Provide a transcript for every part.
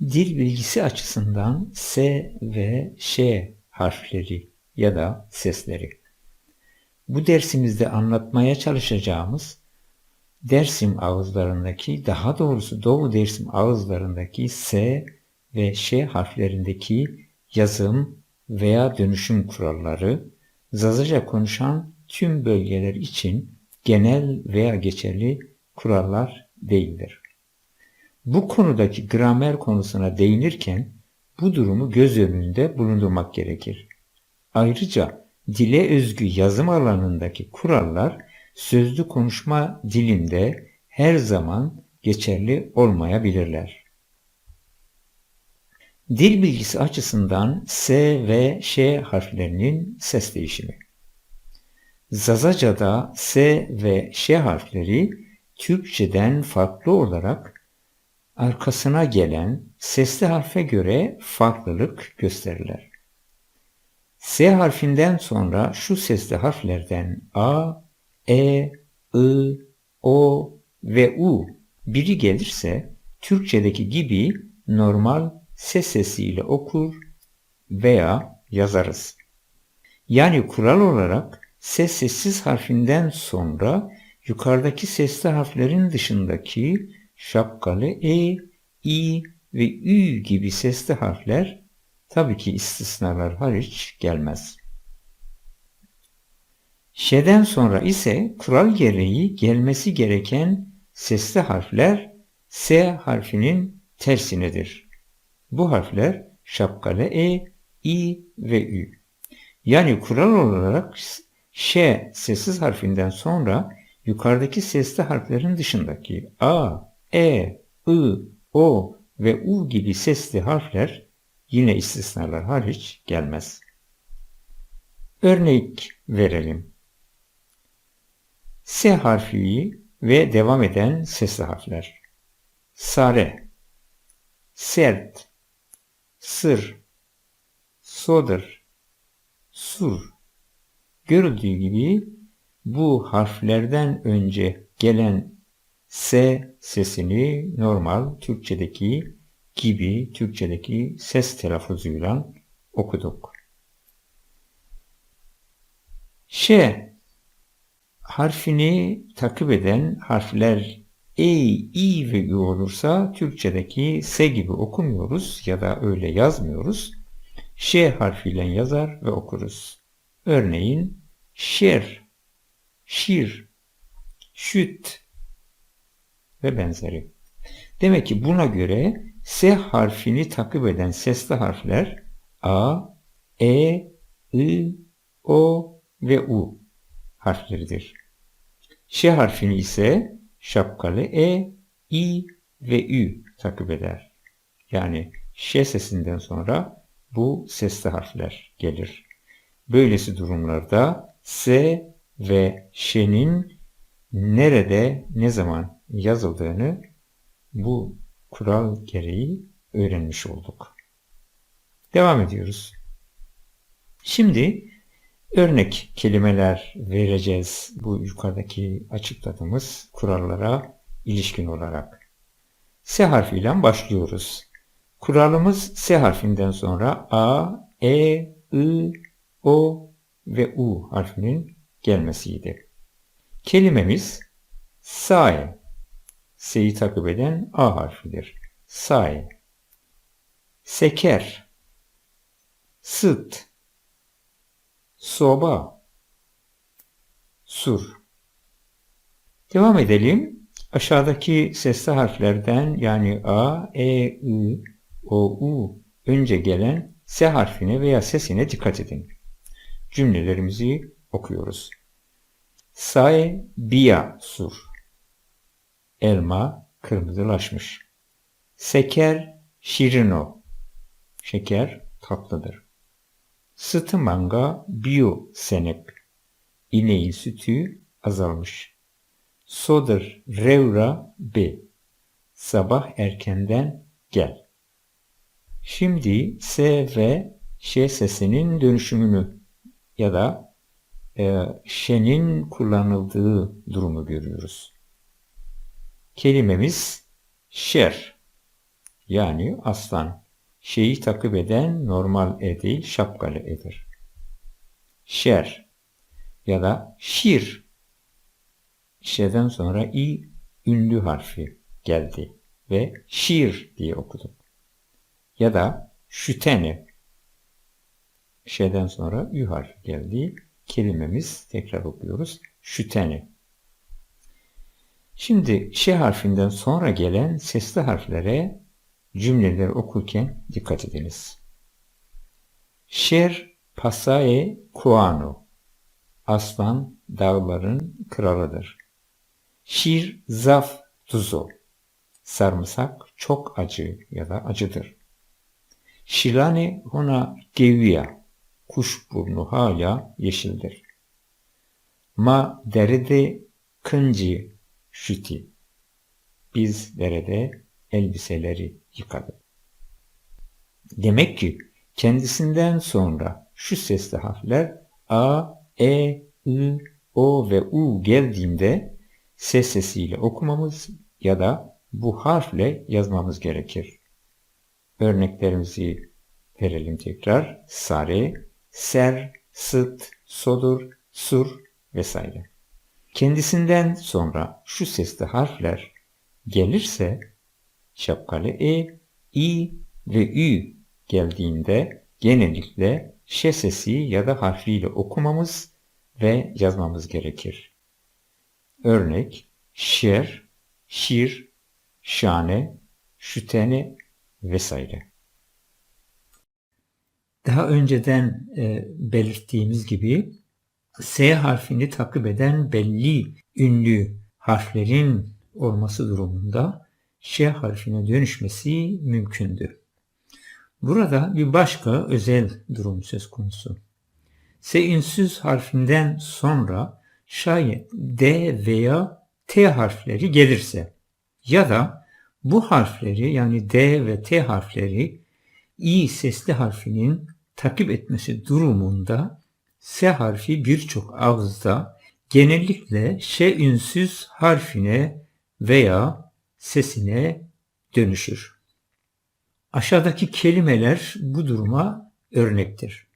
Dil bilgisi açısından S ve Ş harfleri ya da sesleri. Bu dersimizde anlatmaya çalışacağımız Dersim ağızlarındaki, daha doğrusu Doğu Dersim ağızlarındaki S ve Ş harflerindeki yazım veya dönüşüm kuralları, Zazaca konuşan tüm bölgeler için genel veya geçerli kurallar değildir. Bu konudaki gramer konusuna değinirken bu durumu göz önünde bulundurmak gerekir. Ayrıca dile özgü yazım alanındaki kurallar sözlü konuşma dilinde her zaman geçerli olmayabilirler. Dil bilgisi açısından S ve Ş harflerinin ses değişimi. Zazaca'da S ve Ş harfleri Türkçeden farklı olarak arkasına gelen sesli harfe göre farklılık gösterirler. S harfinden sonra şu sesli harflerden A, E, I, O ve U biri gelirse Türkçedeki gibi normal ses sesiyle okur veya yazarız. Yani kural olarak ses sessiz harfinden sonra yukarıdaki sesli harflerin dışındaki şapkalı E, İ ve Ü gibi sesli harfler tabii ki istisnalar hariç gelmez. Ş'den sonra ise kural gereği gelmesi gereken sesli harfler S harfinin tersinedir. Bu harfler şapkalı E, İ ve Ü. Yani kural olarak Ş sessiz harfinden sonra yukarıdaki sesli harflerin dışındaki A, E, I, O ve U gibi sesli harfler yine istisnalar hariç gelmez. Örnek verelim. S harfi ve devam eden sesli harfler. Sare, sert, sır, sodur, sur. Görüldüğü gibi bu harflerden önce gelen S sesini normal Türkçedeki gibi Türkçedeki ses telaffuzuyla okuduk. Ş harfini takip eden harfler E, İ ve Ü olursa Türkçedeki S gibi okumuyoruz ya da öyle yazmıyoruz. Ş harfiyle yazar ve okuruz. Örneğin şer, şir, şüt ve benzeri. Demek ki buna göre S harfini takip eden sesli harfler A, E, I, O ve U harfleridir. Ş harfini ise şapkalı E, İ ve Ü takip eder. Yani Ş sesinden sonra bu sesli harfler gelir. Böylesi durumlarda S ve Ş'nin nerede, ne zaman yazıldığını bu kural gereği öğrenmiş olduk. Devam ediyoruz. Şimdi örnek kelimeler vereceğiz bu yukarıdaki açıkladığımız kurallara ilişkin olarak. S harfiyle başlıyoruz. Kuralımız S harfinden sonra A, E, I, O ve U harfinin gelmesiydi. Kelimemiz say S'yi takip eden A harfidir. Say. Seker. Sıt. Soba. Sur. Devam edelim. Aşağıdaki sesli harflerden yani A, E, I, O, U önce gelen S harfine veya sesine dikkat edin. Cümlelerimizi okuyoruz. Say, biya, sur elma kırmızılaşmış. Seker şirino. Şeker tatlıdır. Sıtı manga bio senek. İneğin sütü azalmış. Sodur revra b. Sabah erkenden gel. Şimdi S ve Ş sesinin dönüşümünü ya da e, Ş'nin kullanıldığı durumu görüyoruz. Kelimemiz şer yani aslan. Şeyi takip eden normal e değil şapkalı edir. Şer ya da şir. Ş'den sonra i ünlü harfi geldi ve şiir diye okuduk. Ya da şütene. Ş'den sonra ü harfi geldi. Kelimemiz tekrar okuyoruz. Şütene. Şimdi ş harfinden sonra gelen sesli harflere cümleleri okurken dikkat ediniz. Şer pasae kuano. Aslan dağların kralıdır. Şir zaf tuzo. Sarımsak çok acı ya da acıdır. Şilane hona geviya. Kuşburnu hala yeşildir. Ma derede kıncı şüti. Biz derede elbiseleri yıkadık. Demek ki kendisinden sonra şu sesli harfler A, E, I, O ve U geldiğinde ses sesiyle okumamız ya da bu harfle yazmamız gerekir. Örneklerimizi verelim tekrar. Sare, ser, sıt, sodur, sur vesaire. Kendisinden sonra şu sesli harfler gelirse şapkalı e, i ve ü geldiğinde genellikle ş sesi ya da harfiyle okumamız ve yazmamız gerekir. Örnek şer, şir, şane, şütene vesaire. Daha önceden e, belirttiğimiz gibi S harfini takip eden belli ünlü harflerin olması durumunda Ş harfine dönüşmesi mümkündü. Burada bir başka özel durum söz konusu. S ünsüz harfinden sonra şayet D veya T harfleri gelirse ya da bu harfleri yani D ve T harfleri İ sesli harfinin takip etmesi durumunda S harfi birçok ağızda genellikle Ş ünsüz harfine veya sesine dönüşür. Aşağıdaki kelimeler bu duruma örnektir.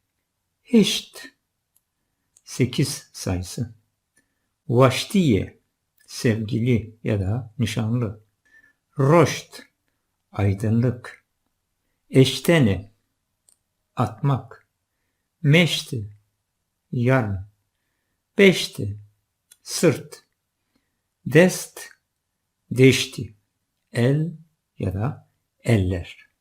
Heşt 8 sayısı. Vaştiye sevgili ya da nişanlı. Roşt aydınlık. Eştene atmak. Meşti yarın. Beşti sırt. Dest deşti. El ya da eller.